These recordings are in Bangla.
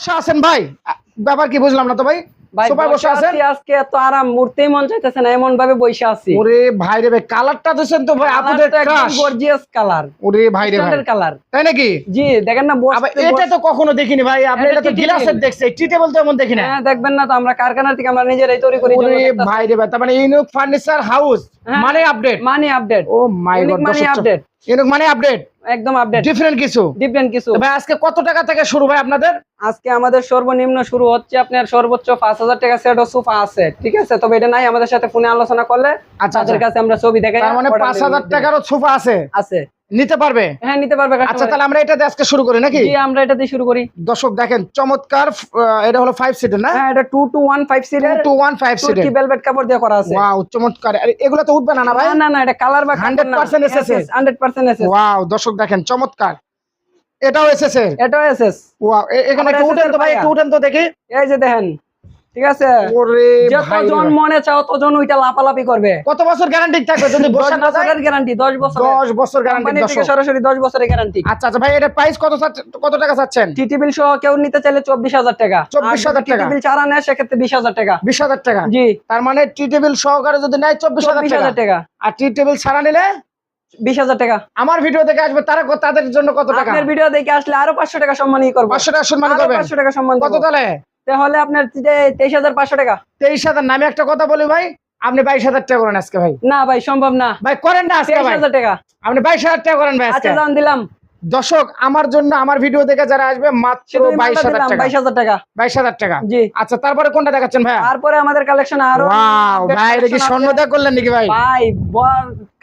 আছেন ভাই ব্যাপার কি বুঝলাম না তো ভাই? সোফায় বসে আছেন? আজকে এত আরাম মুড়তেই মন চাইতেছে না এমন ভাবে বসে আছি। ওরে ভাই রে ভাই কালারটা দিয়েছেন তো ভাই আপনাদের ক্রাশ গর্জিয়াস কালার। ওরে ভাই। রে ভাই কালার। তাই নাকি? জি দেখেন না এটা তো কখনো দেখিনি ভাই আপনি এটা এটা তো গ্লাসের দেখছে টি টেবিল তো এমন দেখি না। হ্যাঁ দেখবেন না তো আমরা কারখানা থেকে আমরা নিজেরাই তৈরি করি ওরে ভাই রে ভাই তার মানে ইউনিক ফার্নিচার হাউস হ্যাঁ। মানে update money update oh my god money update। Unique মানে আপডেট একদম আপডেট ডিফারেন্ট কিছু। ডিফারেন্ট কিছু। ভাই আজকে কত টাকা থেকে শুরু ভাই আপনাদের? আজকে আমাদের সর্বনিম্ন শুরু হচ্ছে আপনার সর্বোচ্চ পাঁচ হাজার টাকা সেট ও সোফা আছে ঠিক আছে? তবে এটা নাই আমাদের সাথে ফোনে আলোচনা করলে আচ্ছা তাদের আচ্ছা। কাছে আমরা ছবি দেখাই মানে পাঁচ হাজার টাকারও সোফা আছে? আছে। নিতে পারবে? হ্যাঁ নিতে পারবে আচ্ছা তাহলে আমরা এটা দিয়ে আজকে শুরু করি নাকি? জি আমরা এটা দিয়ে শুরু করি। দর্শক দেখেন চমৎকার এটা হলো ফাইভ সিটের না? হ্যাঁ এটা টু টু সিটের সিটের ভেলভেট কাপড় দিয়ে করা আছে। ওয়াও চমৎকার। এগুলো তো উঠবে না না ভাই? না না এটা কালার বা 100% SSS 100% এসএস ওয়াও দর্শক দেখেন চমৎকার। এটাও এসেছে এটাও এসএস ওয়াও এখানে একটু উঠেন তো ভাই। একটু উঠেন তো দেখি। এই যে দেখেন ঠিক আছে? যতজন মনে চাও ততজন ওইটা লাপালাপি করবে। কত বছর গ্যারান্টি থাকবে যদি বসে না যায়? গ্যারান্টি দশ বছর 10 বছর গ্যারান্টি থেকে সরাসরি দশ বছরের গ্যারান্টি আচ্ছা আচ্ছা ভাই এটা প্রাইস কত কত টাকা চাচ্ছেন? টি টেবিল সহ কেউ নিতে চাইলে চব্বিশ হাজার টাকা। 24,000 টি টাকা। টেবিল চারা নেয় সেক্ষেত্রে বিশ হাজার টাকা। বিশ হাজার টাকা। জি। তার মানে টি টেবিল সহকারে যদি নেয় চব্বিশ হাজার চব্বিশ টাকা হাজার টাকা। আর টি টেবিল ছাড়া নিলে? বিশ হাজার টাকা। আমার ভিডিও দেখে আসবে তারা তাদের জন্য কত টাকা? আপনার ভিডিও দেখে আসলে আরও পাঁচশো টাকা সম্মানই করব। পাঁচশো টাকা সম্মান পাঁচশো টাকা সম্মান কত তাহলে? তাহলে আপনার তেইশ হাজার পাঁচশো টাকা। তেইশ হাজার নামে একটা কথা বলি ভাই আপনি বাইশ হাজার টাকা করেন আজকে ভাই। না ভাই সম্ভব না। ভাই করেন না আজকে হাজার টাকা। আপনি বাইশ হাজার টাকা করেন ভাই আজকে। আচ্ছা জান দিলাম। দর্শক আমার জন্য আমার ভিডিও দেখে যারা আসবে মাত্র বাইশ হাজার টাকা। বাইশ হাজার টাকা। বাইশ হাজার টাকা। জি। আচ্ছা তারপরে কোনটা দেখাচ্ছেন ভাই তারপরে আমাদের কালেকশন আরও ভাই এটা কি স্বর্ণ। দেয়া করলেন নাকি ভাই? ভাই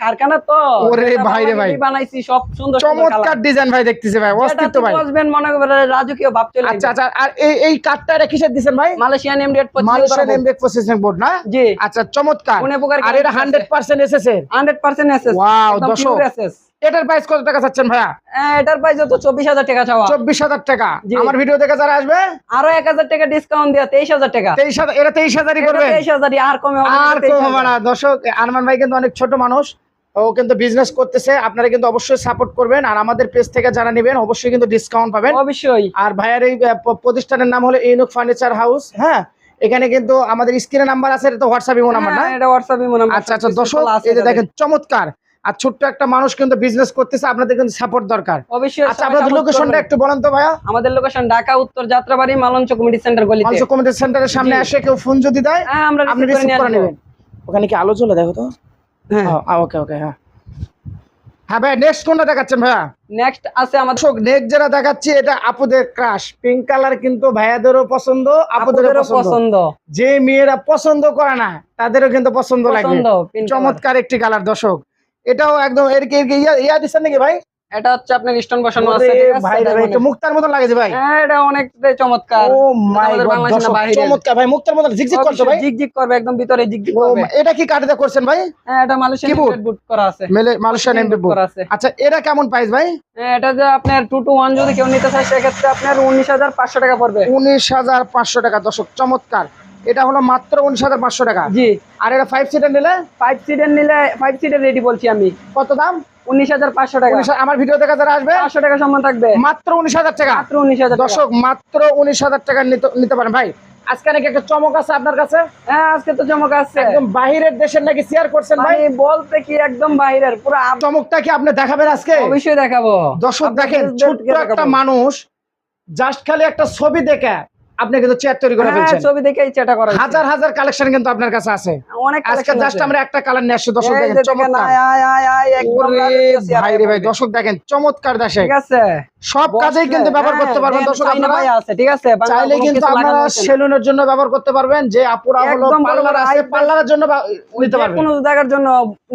কারখানা তো। ওরে ভাই রে ভাই। বানাইছি সব সুন্দর সুন্দর চমৎকার ডিজাইন ভাই দেখতেছি ভাই অস্তিত্ব ভাই। বসবেন মনে রাজকীয় ভাব চলে আচ্ছা আচ্ছা আর এই এই কাঠটা এটা কিসের ভাই? মালয়েশিয়ান প্রসেসিং বোর্ড না? জি। আচ্ছা চমৎকার। কোনে প্রকার আর এটা হান্ড্রেড পার্সেন্ট এসেছে 100% এসএস Wow, দর্শক। এটার প্রাইস কত টাকা চাচ্ছেন ভাইয়া? এটার প্রাইস তো 24000 টাকা চাওয়া। চব্বিশ হাজার টাকা। আমার ভিডিও দেখে যারা আসবে আরও 1000 টাকা ডিসকাউন্ট দিয়া 23000 টাকা। তেইশ হাজার এটা তেইশ হাজারই এটা করবেন। 23000 আর কমে আর কম হবে না। দর্শক আরমান ভাই কিন্তু অনেক ছোট মানুষ। ও কিন্তু বিজনেস করতেছে। আপনারা কিন্তু অবশ্যই সাপোর্ট করবেন। আর আমাদের পেজ থেকে যারা নেবেন অবশ্যই কিন্তু ডিসকাউন্ট পাবেন। অবশ্যই। আর ভাইয়ের এই প্রতিষ্ঠানের নাম হলো ইনুক ফার্নিচার হাউস হ্যাঁ? এখানে কিন্তু আমাদের স্ক্রিনে নাম্বার আছে এটা তো হোয়াটসঅ্যাপ ইমো নাম্বার না? হ্যাঁ, এটা হোয়াটসঅ্যাপ ইমো নাম্বার আচ্ছা আচ্ছা দর্শক এই যে দেখেন চমৎকার। আর ছোট্ট একটা মানুষ কিন্তু বিজনেস করতেছে আপনাদের কিন্তু সাপোর্ট দরকার। অবশ্যই আচ্ছা আপনাদের লোকেশনটা একটু বলেন তো ভাইয়া। আমাদের লোকেশন ঢাকা উত্তর যাত্রাবাড়ি মালঞ্চ কমিটি সেন্টার গলিতে। মালসা কমিটি সেন্টারের সামনে এসে কেউ ফোন যদি দেয় হ্যাঁ আমরা আপনি রিসিভ করে। নেবেন। ওখানে কি আলো চলে দেখো তো? হ্যাঁ। ওকে ওকে হ্যাঁ। হ্যাঁ ভাই নেক্সট কোনটা দেখাচ্ছেন ভাইয়া? নেক্সট আছে আমাদের দর্শক নেক্সট যেটা দেখাচ্ছি এটা আপুদের ক্রাশ পিঙ্ক কালার কিন্তু ভাইয়াদেরও পছন্দ আপুদেরও পছন্দ। যে মেয়েরা পছন্দ করে না তাদেরও কিন্তু পছন্দ color। চমৎকার একটি কালার দর্শক। এটাও একদম এর কি ইয়া- ইয়া দিচ্ছেন নাকি ভাই? এটা হচ্ছে আপনার স্টোন বসানো আছে ভাই একটু মুক্তার মতন লাগে ভাই। হ্যাঁ এটা অনেকটাই চমৎকার। Oh my god. চমৎকার ভাই মুক্তার মতন ঝিকঝিক করছ ভাই। জিগজিগ করবে একদম ভিতরে জিগজিগ করবে। এটা কি দিয়ে করছেন ভাই? হ্যাঁ এটা মালয়েশিয়ান boot? বুট বুট করা আছে। মেলে মালয়েশিয়ান boot করা আছে। আচ্ছা এটা কেমন প্রাইস ভাই? হ্যাঁ এটা যে আপনার টু টু ওয়ান যদি কেউ নিতে চায় সেক্ষেত্রে আপনার উনিশ হাজার পাঁচশো টাকা পড়বে। উনিশ হাজার পাঁচশো টাকা দর্শক চমৎকার। এটা হলো মাত্র উনিশ হাজার পাঁচশো টাকা। জি। আর এটা ফাইভ সিটার নিলে? ফাইভ সিটের নিলে ফাইভ সিটের রেডি বলছি আমি। কত দাম? উনিশ হাজার পাঁচশো টাকা। আমার ভিডিও দেখা যারা আসবে? পাঁচশো টাকা সম্মান থাকবে। মাত্র উনিশ হাজার টাকা। মাত্র উনিশ হাজার দর্শক মাত্র উনিশ হাজার টাকা নিতে- নিতে পারেন। ভাই আজকে নাকি একটা চমক আছে আপনার কাছে? হ্যাঁ আজকে তো চমক আসছে একদম বাহিরের দেশের নাকি শেয়ার করছেন ভাই? বলতে কি একদম বাইরের পুরো চমকটা কি আপনি দেখাবেন আজকে? অবশ্যই দেখাবো। দর্শক দেখেন ছোট্ট একটা মানুষ জাস্ট খালি একটা ছবি দেখে আপনি কিন্তু চেয়ার তৈরি করে হ্যাঁ, ফেলছেন। ছবি দেখেই চেটা করা হাজার হাজার কালেকশন কিন্তু আপনার কাছে আছে। অনেক আজকে জাস্ট আমরা একটা কালার নিয়ে আসছি। দর্শক দেখেন চমৎকার। ভাই রে ভাই দর্শক দেখেন চমৎকার দেশে ঠিক আছে। সব কাজেই কিন্তু ব্যবহার করতে পারবেন। হ্যাঁ, দর্শক আপনারা আছে ঠিক আছে চাইলে কোনো কিন্তু আপনারা সেলুনের জন্য ব্যবহার করতে পারবেন যে আপুরা হলো পার্লার আছে পার্লারের জন্য নিতে পারবেন। কোনো জায়গার জন্য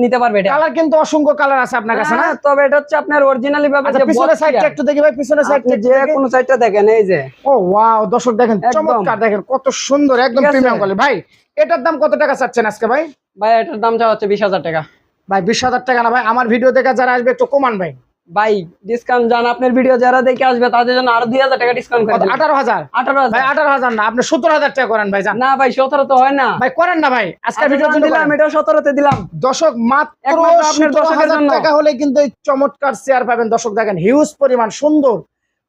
নিতে পারবে এটা। কালার কিন্তু অসংখ্য কালার আছে আপনার কাছে না? হ্যাঁ, তবে এটা হচ্ছে আপনার অরিজিনালি ভাবে আচ্ছা যে পিছনের সাইডটা একটু দেখি ভাই পিছনের সাইডটা যে কোনো সাইডটা দেখেন এই যে। ও ওয়াও দর্শক দেখেন চমৎকার দেখেন কত সুন্দর একদম প্রিমিয়াম কোয়ালিটি ভাই এটার দাম কত টাকা চাচ্ছেন আজকে ভাই? ভাই এটার দাম যা হচ্ছে বিশ হাজার টাকা। ভাই বিশ হাজার টাকা না ভাই আমার ভিডিও দেখে যারা আসবে একটু কমান ভাই। ভাই ডিসকাউন্ট জান আপনার ভিডিও যারা দেখে আসবে তাদের জন্য আরও দুই হাজার টাকা ডিসকাউন্ট করে। আঠারো হাজার? আঠারো ভাই আঠারো হাজার না আপনি সতেরো হাজার টাকা করেন ভাই না ভাই সতেরো তো হয় না। ভাই করেন না ভাই আজকে আচ্ছা, ভিডিও জান দিলাম এটাও সতেরোতে দিলাম। দর্শক মাত্র আপনার দর্শকের হাজার। টাকা হলে কিন্তু এই চমৎকার চেয়ার পাবেন। দর্শক দেখেন হিউজ পরিমাণ সুন্দর।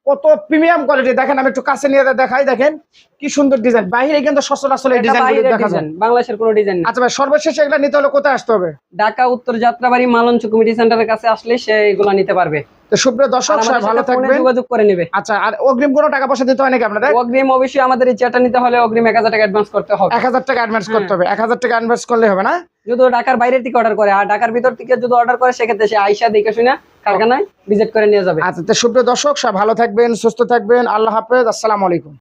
কত প্রিমিয়াম কোয়ালিটি দেখেন আমি একটু কাছে নিয়ে দেখাই দেখেন কি সুন্দর ডিজাইন বাইরে কিন্তু সচরাচর এই এটা দেখা যায় বাংলাদেশের কোনো ডিজাইন আচ্ছা ভাই সর্বশেষ এগুলা নিতে হলে কোথায় আসতে হবে? ঢাকা উত্তর যাত্রাবাড়ি মালঞ্চ কমিটি সেন্টারের কাছে আসলে সে এগুলো নিতে পারবে। তো সুপ্রিয় দর্শক আমাদের সবাই ভালো থাকবেন। যোগাযোগ করে নেবে। আচ্ছা আর অগ্রিম কোনো টাকা পয়সা দিতে হয় নাকি আপনাদের? অগ্রিম অবশ্যই আমাদের এই চেয়ারটা নিতে হলে অগ্রিম এক হাজার টাকা অ্যাডভান্স করতে হবে। এক হাজার টাকা অ্যাডভান্স করতে হ্যাঁ। হবে। এক হাজার টাকা অ্যাডভান্স করলে হবে না? যদি ঢাকার বাইরে থেকে অর্ডার করে, আর ঢাকার ভিতর থেকে যদি অর্ডার করে, সেক্ষেত্রে সে আইসা দেখে শুনে কারখানায় ভিজিট করে নিয়ে যাবে। আচ্ছা তো সুপ্রিয় দর্শক সব ভালো থাকবেন, সুস্থ থাকবেন, আল্লাহ হাফেজ, আসসালামু আলাইকুম।